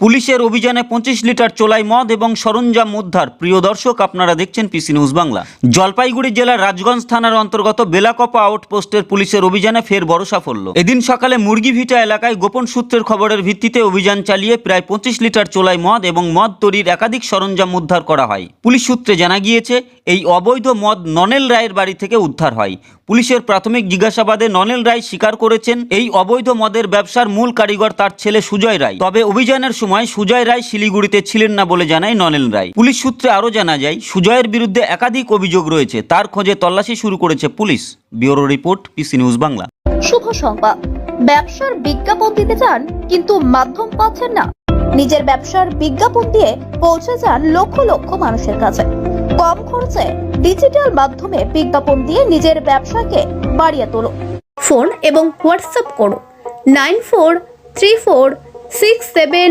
পুলিশের অভিযানে পঁচিশ লিটার চোলাই মদ এবং সরঞ্জাম উদ্ধার। প্রিয় দর্শক, আপনারা দেখছেন পিসি নিউজ বাংলা। জলপাইগুড়ি জেলার রাজগঞ্জ থানার অন্তর্গত বেলাকপা আউটপোস্টের পুলিশের অভিযানে ফের বড় সাফল্য এদিন সকালে মুরগিভিটা এলাকায় গোপন সূত্রের খবরের ভিত্তিতে অভিযান চালিয়ে প্রায় পঁচিশ লিটার চোলাই মদ এবং মদ তৈরির একাধিক সরঞ্জাম উদ্ধার করা হয়। পুলিশ সূত্রে জানা গিয়েছে, এই অবৈধ মদ ননেল রায়ের বাড়ি থেকে উদ্ধার হয়। পুলিশের প্রাথমিক জিজ্ঞাসাবাদে ননেল রায় স্বীকার করেছেন, এই অবৈধ মদের ব্যবসার মূল কারিগর তার ছেলে সুজয় রায়। তবে অভিযানের সময় সুজয় রায় শিলিগুড়িতে ছিলেন না বলে জানায় ননেল রায়। পুলিশ সূত্রে আরও জানা যায়, সুজয়ের বিরুদ্ধে একাধিক অভিযোগ রয়েছে। তার খোঁজে তল্লাশি শুরু করেছে police. Bureau report, PC news Bangla. শুভ সংবাদ। ব্যবসার বিজ্ঞাপন দিতে চান, কিন্তু মাধ্যম পাচ্ছেন না। নিজের ব্যবসার বিজ্ঞাপন দিয়ে পৌঁছে যান লক্ষ লক্ষ মানুষের কাছে। কম খরচে ডিজিটাল মাধ্যমে বিজ্ঞাপন দিয়ে নিজের ব্যবসাকে বাড়িয়ে তোলো। ফোন এবং হোয়াটসঅ্যাপ করো। Nine four three four six seven